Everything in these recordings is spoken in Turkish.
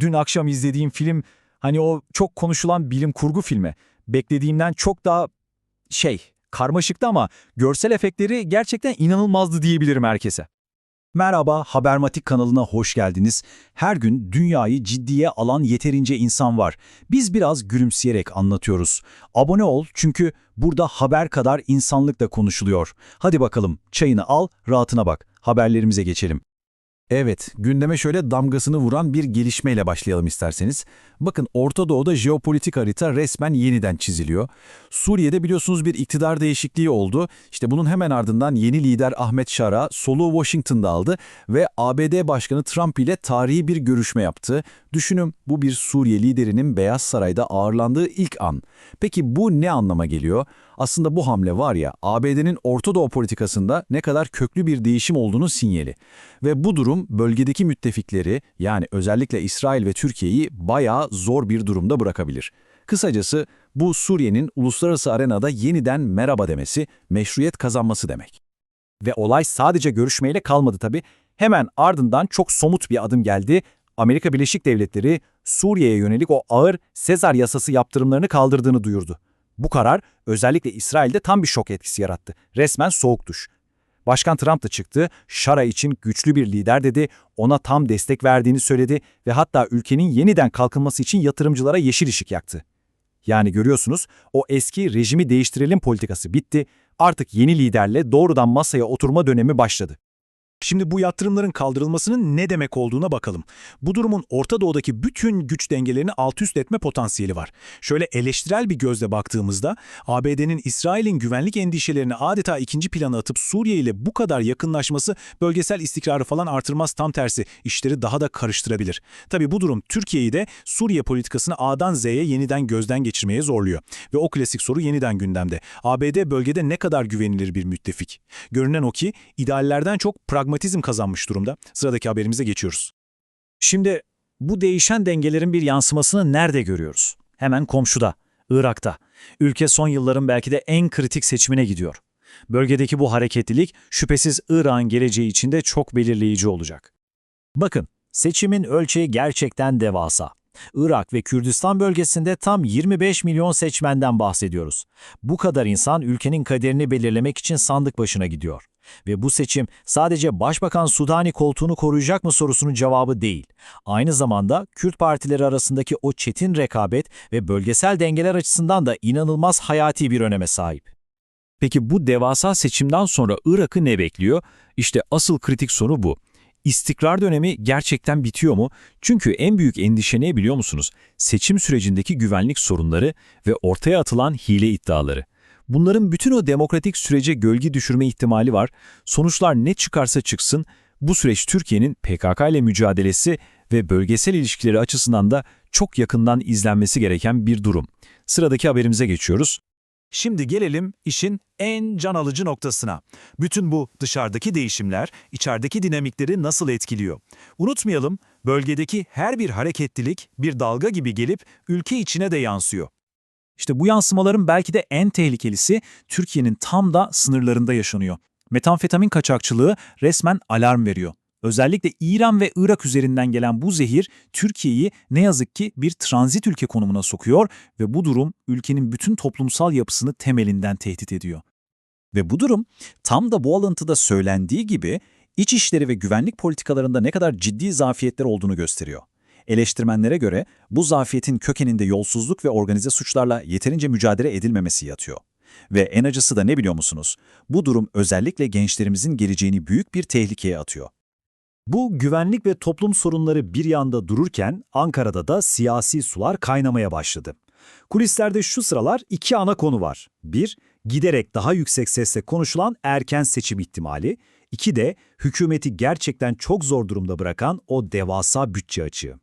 Dün akşam izlediğim film, hani o çok konuşulan bilim kurgu filmi, beklediğimden çok daha şey, karmaşıktı ama görsel efektleri gerçekten inanılmazdı diyebilirim herkese. Merhaba, Habermatik kanalına hoş geldiniz. Her gün dünyayı ciddiye alan yeterince insan var. Biz biraz gülümseyerek anlatıyoruz. Abone ol çünkü burada haber kadar insanlık da konuşuluyor. Hadi bakalım, çayını al, rahatına bak. Haberlerimize geçelim. Evet, gündeme şöyle damgasını vuran bir gelişmeyle başlayalım isterseniz. Bakın Orta Doğu'da jeopolitik harita resmen yeniden çiziliyor. Suriye'de biliyorsunuz bir iktidar değişikliği oldu. İşte bunun hemen ardından yeni lider Ahmet Şara soluğu Washington'da aldı ve ABD Başkanı Trump ile tarihi bir görüşme yaptı. Düşünün bu bir Suriye liderinin Beyaz Saray'da ağırlandığı ilk an. Peki bu ne anlama geliyor? Aslında bu hamle var ya ABD'nin Orta Doğu politikasında ne kadar köklü bir değişim olduğunun sinyali. Ve bu durum bölgedeki müttefikleri yani özellikle İsrail ve Türkiye'yi bayağı zor bir durumda bırakabilir. Kısacası bu Suriye'nin uluslararası arenada yeniden merhaba demesi, meşruiyet kazanması demek. Ve olay sadece görüşmeyle kalmadı tabii. Hemen ardından çok somut bir adım geldi. Amerika Birleşik Devletleri Suriye'ye yönelik o ağır Sezar yasası yaptırımlarını kaldırdığını duyurdu. Bu karar özellikle İsrail'de tam bir şok etkisi yarattı. Resmen soğuk duş. Başkan Trump da çıktı, Şara için güçlü bir lider dedi, ona tam destek verdiğini söyledi ve hatta ülkenin yeniden kalkınması için yatırımcılara yeşil ışık yaktı. Yani görüyorsunuz o eski rejimi değiştirelim politikası bitti, artık yeni liderle doğrudan masaya oturma dönemi başladı. Şimdi bu yatırımların kaldırılmasının ne demek olduğuna bakalım. Bu durumun Orta Doğu'daki bütün güç dengelerini alt üst etme potansiyeli var. Şöyle eleştirel bir gözle baktığımızda ABD'nin İsrail'in güvenlik endişelerini adeta ikinci plana atıp Suriye ile bu kadar yakınlaşması bölgesel istikrarı falan artırmaz tam tersi işleri daha da karıştırabilir. Tabi bu durum Türkiye'yi de Suriye politikasını A'dan Z'ye yeniden gözden geçirmeye zorluyor. Ve o klasik soru yeniden gündemde. ABD bölgede ne kadar güvenilir bir müttefik? Görünen o ki ideallerden çok pragmatizm kazanmış durumda. Sıradaki haberimize geçiyoruz. Şimdi bu değişen dengelerin bir yansımasını nerede görüyoruz? Hemen komşuda, Irak'ta. Ülke son yılların belki de en kritik seçimine gidiyor. Bölgedeki bu hareketlilik şüphesiz Irak'ın geleceği için de çok belirleyici olacak. Bakın, seçimin ölçeği gerçekten devasa. Irak ve Kürdistan bölgesinde tam 25 milyon seçmenden bahsediyoruz. Bu kadar insan ülkenin kaderini belirlemek için sandık başına gidiyor. Ve bu seçim sadece Başbakan Sudani koltuğunu koruyacak mı sorusunun cevabı değil. Aynı zamanda Kürt partileri arasındaki o çetin rekabet ve bölgesel dengeler açısından da inanılmaz hayati bir öneme sahip. Peki bu devasa seçimden sonra Irak'ı ne bekliyor? İşte asıl kritik soru bu. İstikrar dönemi gerçekten bitiyor mu? Çünkü en büyük endişe ne biliyor musunuz? Seçim sürecindeki güvenlik sorunları ve ortaya atılan hile iddiaları. Bunların bütün o demokratik sürece gölge düşürme ihtimali var. Sonuçlar ne çıkarsa çıksın, bu süreç Türkiye'nin PKK ile mücadelesi ve bölgesel ilişkileri açısından da çok yakından izlenmesi gereken bir durum. Sıradaki haberimize geçiyoruz. Şimdi gelelim işin en can alıcı noktasına. Bütün bu dışarıdaki değişimler içerideki dinamikleri nasıl etkiliyor? Unutmayalım, bölgedeki her bir hareketlilik bir dalga gibi gelip ülke içine de yansıyor. İşte bu yansımaların belki de en tehlikelisi Türkiye'nin tam da sınırlarında yaşanıyor. Metamfetamin kaçakçılığı resmen alarm veriyor. Özellikle İran ve Irak üzerinden gelen bu zehir Türkiye'yi ne yazık ki bir tranzit ülke konumuna sokuyor ve bu durum ülkenin bütün toplumsal yapısını temelinden tehdit ediyor. Ve bu durum tam da bu alıntıda söylendiği gibi iç işleri ve güvenlik politikalarında ne kadar ciddi zafiyetler olduğunu gösteriyor. Eleştirmenlere göre bu zafiyetin kökeninde yolsuzluk ve organize suçlarla yeterince mücadele edilmemesi yatıyor. Ve en acısı da ne biliyor musunuz? Bu durum özellikle gençlerimizin geleceğini büyük bir tehlikeye atıyor. Bu güvenlik ve toplum sorunları bir yanda dururken Ankara'da da siyasi sular kaynamaya başladı. Kulislerde şu sıralar iki ana konu var. Bir, giderek daha yüksek sesle konuşulan erken seçim ihtimali. İki de hükümeti gerçekten çok zor durumda bırakan o devasa bütçe açığı.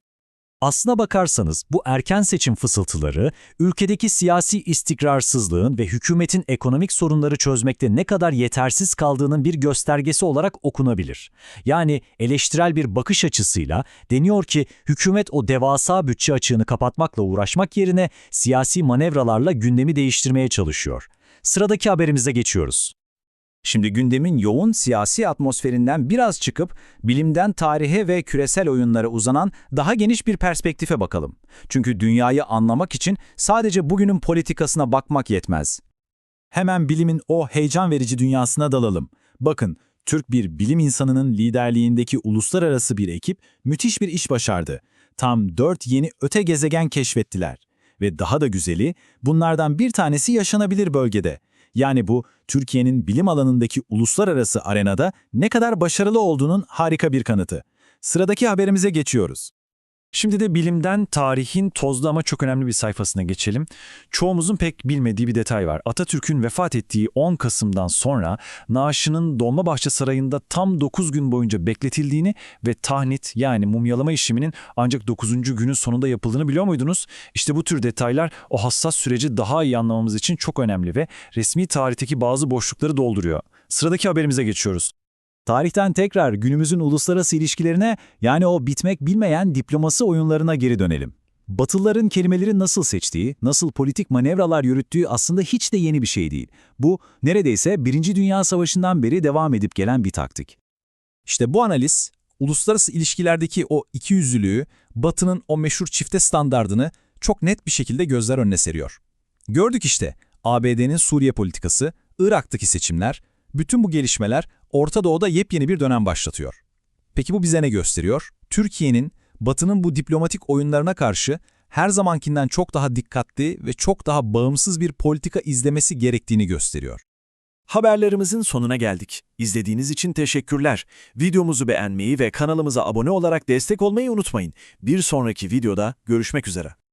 Aslına bakarsanız bu erken seçim fısıltıları, ülkedeki siyasi istikrarsızlığın ve hükümetin ekonomik sorunları çözmekte ne kadar yetersiz kaldığının bir göstergesi olarak okunabilir. Yani eleştirel bir bakış açısıyla deniyor ki hükümet o devasa bütçe açığını kapatmakla uğraşmak yerine siyasi manevralarla gündemi değiştirmeye çalışıyor. Sıradaki haberimize geçiyoruz. Şimdi gündemin yoğun siyasi atmosferinden biraz çıkıp bilimden tarihe ve küresel oyunlara uzanan daha geniş bir perspektife bakalım. Çünkü dünyayı anlamak için sadece bugünün politikasına bakmak yetmez. Hemen bilimin o heyecan verici dünyasına dalalım. Bakın, Türk bir bilim insanının liderliğindeki uluslararası bir ekip müthiş bir iş başardı. Tam dört yeni öte gezegen keşfettiler. Ve daha da güzeli, bunlardan bir tanesi yaşanabilir bölgede. Yani bu, Türkiye'nin bilim alanındaki uluslararası arenada ne kadar başarılı olduğunun harika bir kanıtı. Sıradaki haberimize geçiyoruz. Şimdi de bilimden tarihin tozlu ama çok önemli bir sayfasına geçelim. Çoğumuzun pek bilmediği bir detay var. Atatürk'ün vefat ettiği 10 Kasım'dan sonra naaşının Dolmabahçe Sarayı'nda tam 9 gün boyunca bekletildiğini ve tahnit yani mumyalama işleminin ancak 9. günün sonunda yapıldığını biliyor muydunuz? İşte bu tür detaylar o hassas süreci daha iyi anlamamız için çok önemli ve resmi tarihteki bazı boşlukları dolduruyor. Sıradaki haberimize geçiyoruz. Tarihten tekrar günümüzün uluslararası ilişkilerine yani o bitmek bilmeyen diplomasi oyunlarına geri dönelim. Batılıların kelimeleri nasıl seçtiği, nasıl politik manevralar yürüttüğü aslında hiç de yeni bir şey değil. Bu neredeyse Birinci Dünya Savaşı'ndan beri devam edip gelen bir taktik. İşte bu analiz, uluslararası ilişkilerdeki o ikiyüzlülüğü, Batı'nın o meşhur çifte standardını çok net bir şekilde gözler önüne seriyor. Gördük işte, ABD'nin Suriye politikası, Irak'taki seçimler, bütün bu gelişmeler Orta Doğu'da yepyeni bir dönem başlatıyor. Peki bu bize ne gösteriyor? Türkiye'nin, Batı'nın bu diplomatik oyunlarına karşı her zamankinden çok daha dikkatli ve çok daha bağımsız bir politika izlemesi gerektiğini gösteriyor. Haberlerimizin sonuna geldik. İzlediğiniz için teşekkürler. Videomuzu beğenmeyi ve kanalımıza abone olarak destek olmayı unutmayın. Bir sonraki videoda görüşmek üzere.